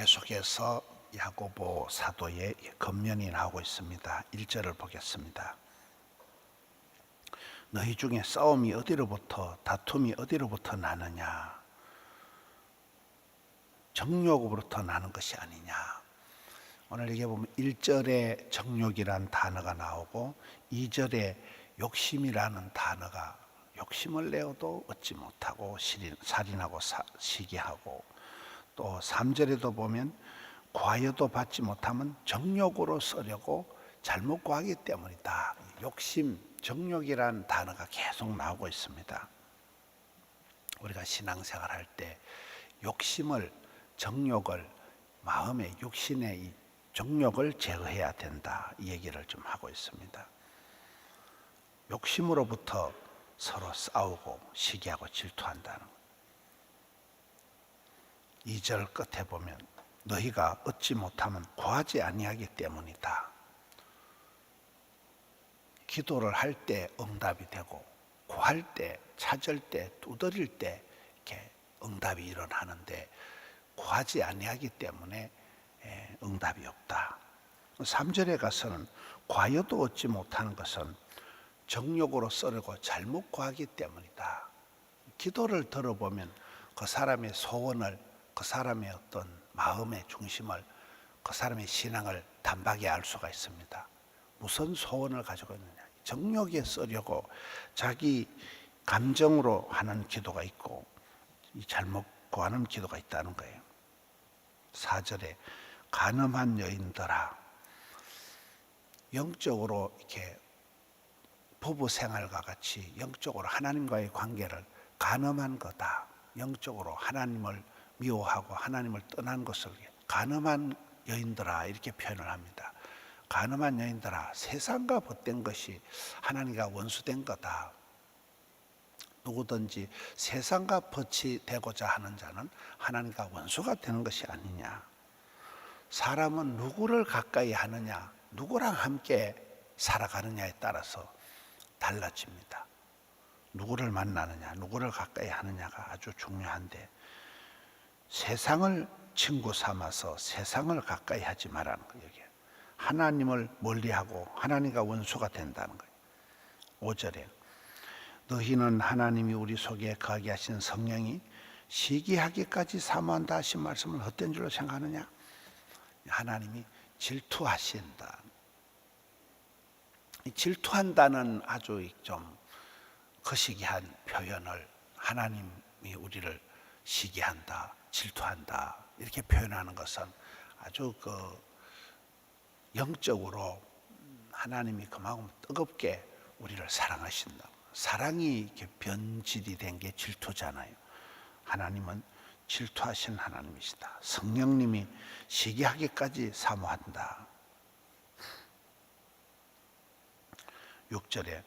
계속해서 야고보 사도의 겉면이 나오고 있습니다. 1절을 보겠습니다. 너희 중에 싸움이 어디로부터 다툼이 어디로부터 나느냐? 정욕으로부터 나는 것이 아니냐? 오늘 여기 보면 1절에 정욕이란 단어가 나오고 2절에 욕심이라는 단어가 욕심을 내어도 얻지 못하고 살인, 살인하고 사, 시기하고 또 3절에도 보면 과여도 받지 못하면 정욕으로 쓰려고 잘못 구하기 때문이다. 욕심, 정욕이라는 단어가 계속 나오고 있습니다. 우리가 신앙생활 할때 욕심을 정욕을 마음의 육신의 이 정욕을 제어해야 된다. 이 얘기를 좀 하고 있습니다. 욕심으로부터 서로 싸우고 시기하고 질투한다는 것. 2절 끝에 보면 너희가 얻지 못하면 구하지 아니하기 때문이다. 기도를 할 때 응답이 되고 구할 때 찾을 때 두드릴 때 이렇게 응답이 일어나는데 구하지 아니하기 때문에 예, 응답이 없다. 3절에 가서는 과여도 얻지 못하는 것은 정욕으로 썰고 잘못 구하기 때문이다. 기도를 들어보면 그 사람의 소원을 그 사람의 어떤 마음의 중심을 그 사람의 신앙을 단박에 알 수가 있습니다. 무슨 소원을 가지고 있느냐. 정욕에 쓰려고 자기 감정으로 하는 기도가 있고 이 잘못 구하는 기도가 있다는 거예요. 4절에 가늠한 여인들아 영적으로 이렇게 부부 생활과 같이 영적으로 하나님과의 관계를 가늠한 거다. 영적으로 하나님을 미워하고 하나님을 떠난 것을 가늠한 여인들아 이렇게 표현을 합니다. 가늠한 여인들아 세상과 벗된 것이 하나님과 원수된 거다. 누구든지 세상과 벗이 되고자 하는 자는 하나님과 원수가 되는 것이 아니냐. 사람은 누구를 가까이 하느냐, 누구랑 함께 살아가느냐에 따라서 달라집니다. 누구를 만나느냐, 누구를 가까이 하느냐가 아주 중요한데 세상을 친구 삼아서 세상을 가까이 하지 말라는 거예요. 하나님을 멀리하고 하나님과 원수가 된다는 거예요. 5절에 너희는 하나님이 우리 속에 거하게 하신 성령이 시기하기까지 사모한다 하신 말씀을 헛된 줄로 생각하느냐? 하나님이 질투하신다. 질투한다는 아주 좀 거시기한 표현을 하나님이 우리를 시기한다, 질투한다 이렇게 표현하는 것은 아주 그 영적으로 하나님이 그만큼 뜨겁게 우리를 사랑하신다. 사랑이 이렇게 변질이 된 게 질투잖아요. 하나님은 질투하신 하나님이시다. 성령님이 시기하기까지 사모한다. 6절에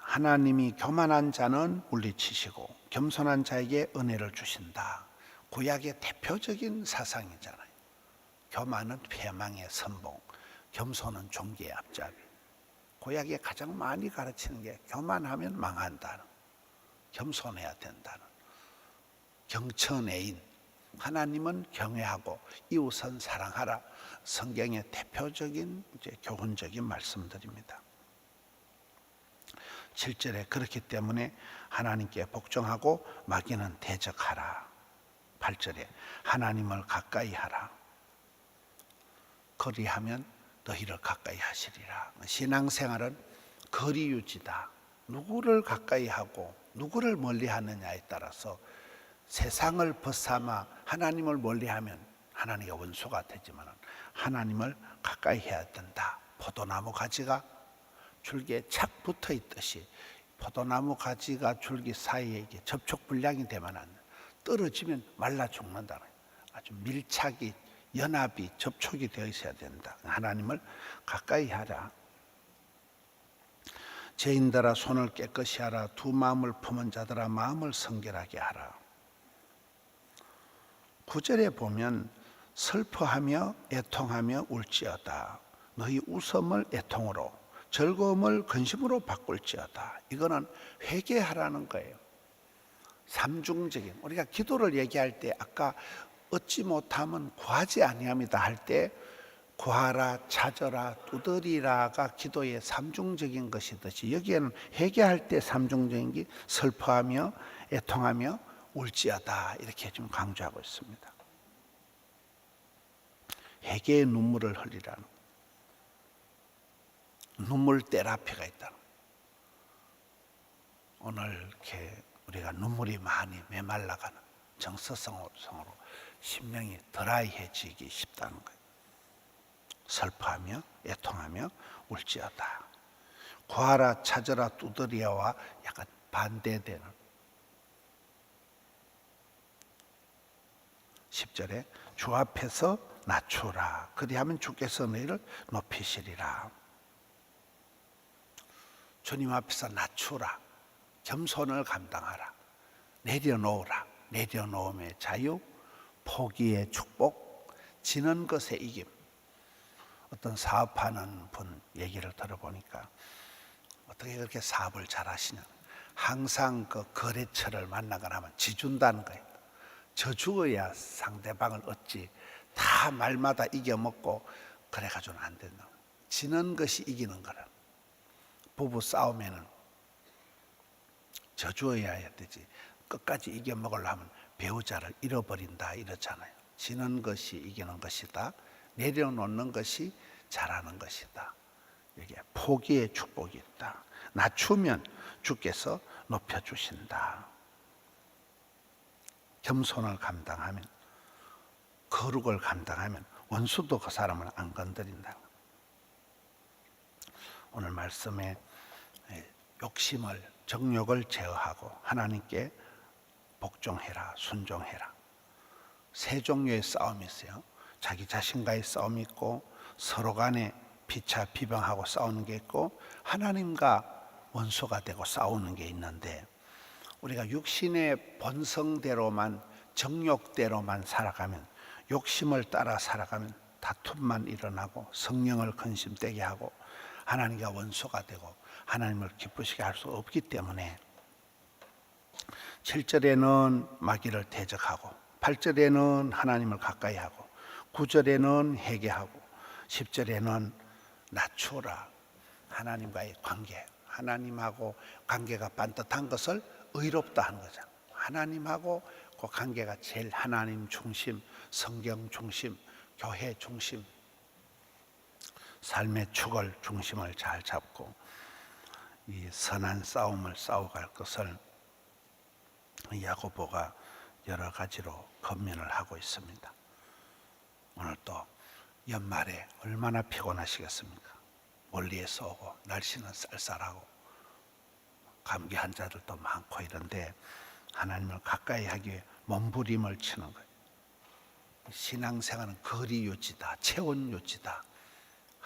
하나님이 교만한 자는 물리치시고 겸손한 자에게 은혜를 주신다. 구약의 대표적인 사상이잖아요. 교만은 패망의 선봉, 겸손은 종기의 앞잡이. 구약에 가장 많이 가르치는 게 교만하면 망한다는, 겸손해야 된다는, 경천애인, 하나님은 경외하고 이웃은 사랑하라. 성경의 대표적인 이제 교훈적인 말씀들입니다. 7절에 그렇기 때문에 하나님께 복종하고 마귀는 대적하라. 8절에 하나님을 가까이 하라. 거리하면 너희를 가까이 하시리라. 신앙생활은 거리 유지다. 누구를 가까이 하고 누구를 멀리 하느냐에 따라서 세상을 벗삼아 하나님을 멀리하면 하나님의 원수가 되지만 하나님을 가까이 해야 된다. 포도나무 가지가 줄기에 착 붙어 있듯이 포도나무 가지가 줄기 사이에 접촉 불량이 되면 안 떨어지면 말라 죽는다. 아주 밀착이 연합이 접촉이 되어 있어야 된다. 하나님을 가까이 하라. 죄인들아 손을 깨끗이 하라. 두 마음을 품은 자들아 마음을 성결하게 하라. 구절에 보면 슬퍼하며 애통하며 울지어다. 너희 웃음을 애통으로 즐거움을 근심으로 바꿀지어다. 이거는 회개하라는 거예요. 삼중적인 우리가 기도를 얘기할 때 아까 얻지 못하면 구하지 아니합니다 할 때 구하라 찾아라 두드리라가 기도의 삼중적인 것이듯이 여기에는 회개할 때 삼중적인 게 슬퍼하며 애통하며 울지어다 이렇게 좀 강조하고 있습니다. 회개의 눈물을 흘리라는 눈물 테라피가 있다는 오늘 이렇게 우리가 눈물이 많이 메말라가는 정서성으로 심령이 드라이해지기 쉽다는 거예요. 슬퍼하며 애통하며 울지어다. 구하라 찾으라 두드리야와 약간 반대되는 10절에 주 앞에서 낮추라. 그리하면 주께서 너희를 높이시리라. 주님 앞에서 낮추라. 겸손을 감당하라. 내려놓으라. 내려놓음의 자유, 포기의 축복, 지는 것의 이김. 어떤 사업하는 분 얘기를 들어보니까 어떻게 그렇게 사업을 잘 하시냐. 항상 그 거래처를 만나거나 하면 지준다는 거예요. 저 죽어야 상대방을 얻지. 다 말마다 이겨먹고 그래가지고는 안 된다. 지는 것이 이기는 거라. 부부 싸움에는 저주어야 되지. 끝까지 이겨먹으려 하면 배우자를 잃어버린다 이렇잖아요. 지는 것이 이기는 것이다. 내려놓는 것이 잘하는 것이다. 이게 포기의 축복이 있다. 낮추면 주께서 높여주신다. 겸손을 감당하면 거룩을 감당하면 원수도 그 사람을 안 건드린다. 오늘 말씀에 욕심을 정욕을 제어하고 하나님께 복종해라 순종해라 세 종류의 싸움이 있어요. 자기 자신과의 싸움이 있고 서로 간에 피차 비방하고 싸우는 게 있고 하나님과 원수가 되고 싸우는 게 있는데 우리가 육신의 본성대로만 정욕대로만 살아가면 욕심을 따라 살아가면 다툼만 일어나고 성령을 근심되게 하고 하나님과 원수가 되고 하나님을 기쁘시게 할 수 없기 때문에 7절에는 마귀를 대적하고 8절에는 하나님을 가까이 하고 9절에는 회개하고 10절에는 낮추라. 하나님과의 관계 하나님하고 관계가 반듯한 것을 의롭다 하는 거죠. 하나님하고 그 관계가 제일 하나님 중심 성경 중심 교회 중심 삶의 축을 중심을 잘 잡고 이 선한 싸움을 싸워갈 것을 야고보가 여러 가지로 건면을 하고 있습니다. 오늘 또 연말에 얼마나 피곤하시겠습니까? 멀리에서 오고 날씨는 쌀쌀하고 감기 환자들도 많고 이런데 하나님을 가까이 하기 위해 몸부림을 치는 거예요. 신앙생활은 거리 유지다, 체온 유지다.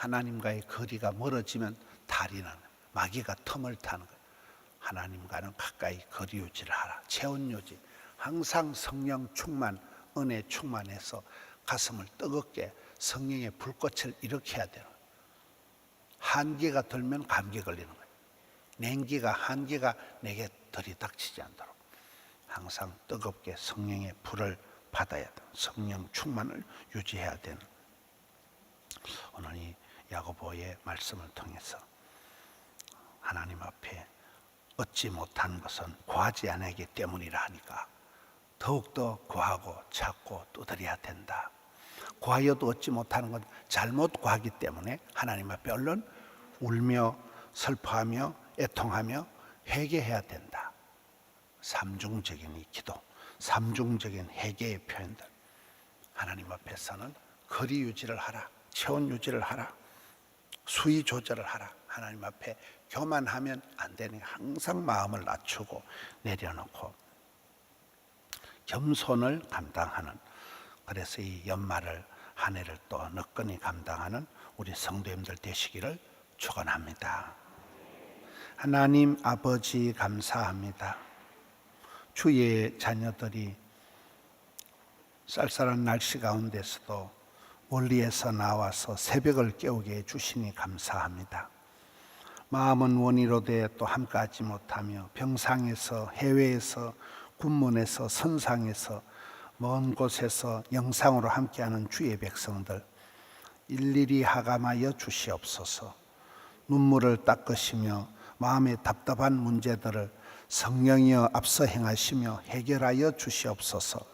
하나님과의 거리가 멀어지면 다리는 마귀가 틈을 타는 거예요. 하나님과는 가까이 거리 유지를 하라. 체온 유지. 항상 성령 충만, 은혜 충만해서 가슴을 뜨겁게 성령의 불꽃을 일으켜야 거예요. 한기가 들면 감기 걸리는 거예요. 냉기가 한기가 내게 들이닥치지 않도록 항상 뜨겁게 성령의 불을 받아야 돼. 성령 충만을 유지해야 되는 오늘 이 야고보의 말씀을 통해서 하나님 앞에 얻지 못한 것은 구하지 않기 때문이라 하니까 더욱더 구하고 찾고 두드려야 된다. 구하여도 얻지 못하는 건 잘못 구하기 때문에 하나님 앞에 얼른 울며 슬퍼하며 애통하며 회개해야 된다. 삼중적인 이 기도, 삼중적인 회개의 표현들. 하나님 앞에서는 거리 유지를 하라, 체온 유지를 하라, 수위 조절을 하라. 하나님 앞에 교만하면 안 되니 항상 마음을 낮추고 내려놓고 겸손을 감당하는 그래서 이 연말을 한 해를 또 너끈히 감당하는 우리 성도님들 되시기를 축원합니다. 하나님 아버지 감사합니다. 주의 자녀들이 쌀쌀한 날씨 가운데서도 멀리에서 나와서 새벽을 깨우게 해 주시니 감사합니다. 마음은 원이로되 또 함께하지 못하며 병상에서 해외에서 군문에서 선상에서 먼 곳에서 영상으로 함께하는 주의 백성들 일일이 하감하여 주시옵소서. 눈물을 닦으시며 마음의 답답한 문제들을 성령이여 앞서 행하시며 해결하여 주시옵소서.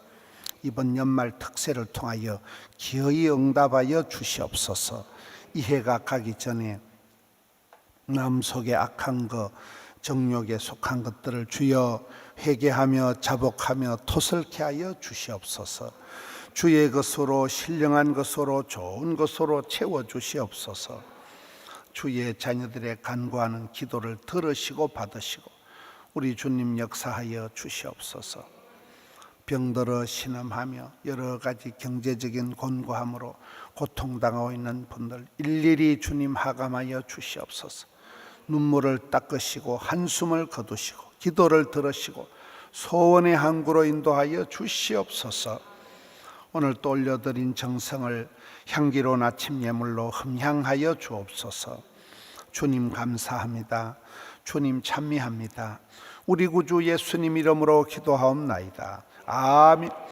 이번 연말 특세를 통하여 기어이 응답하여 주시옵소서. 이 해가 가기 전에 속에 악한 것, 정욕에 속한 것들을 주여 회개하며 자복하며 토설케 하여 주시옵소서. 주의 것으로 신령한 것으로 좋은 것으로 채워 주시옵소서. 주의 자녀들의 간구하는 기도를 들으시고 받으시고 우리 주님 역사하여 주시옵소서. 병들어 신음하며 여러 가지 경제적인 곤고함으로 고통당하고 있는 분들 일일이 주님 하감하여 주시옵소서. 눈물을 닦으시고 한숨을 거두시고 기도를 들으시고 소원의 항구로 인도하여 주시옵소서. 오늘 또 올려드린 정성을 향기로운 아침 예물로 흠향하여 주옵소서. 주님 감사합니다. 주님 찬미합니다. 우리 구주 예수님 이름으로 기도하옵나이다. 아멘.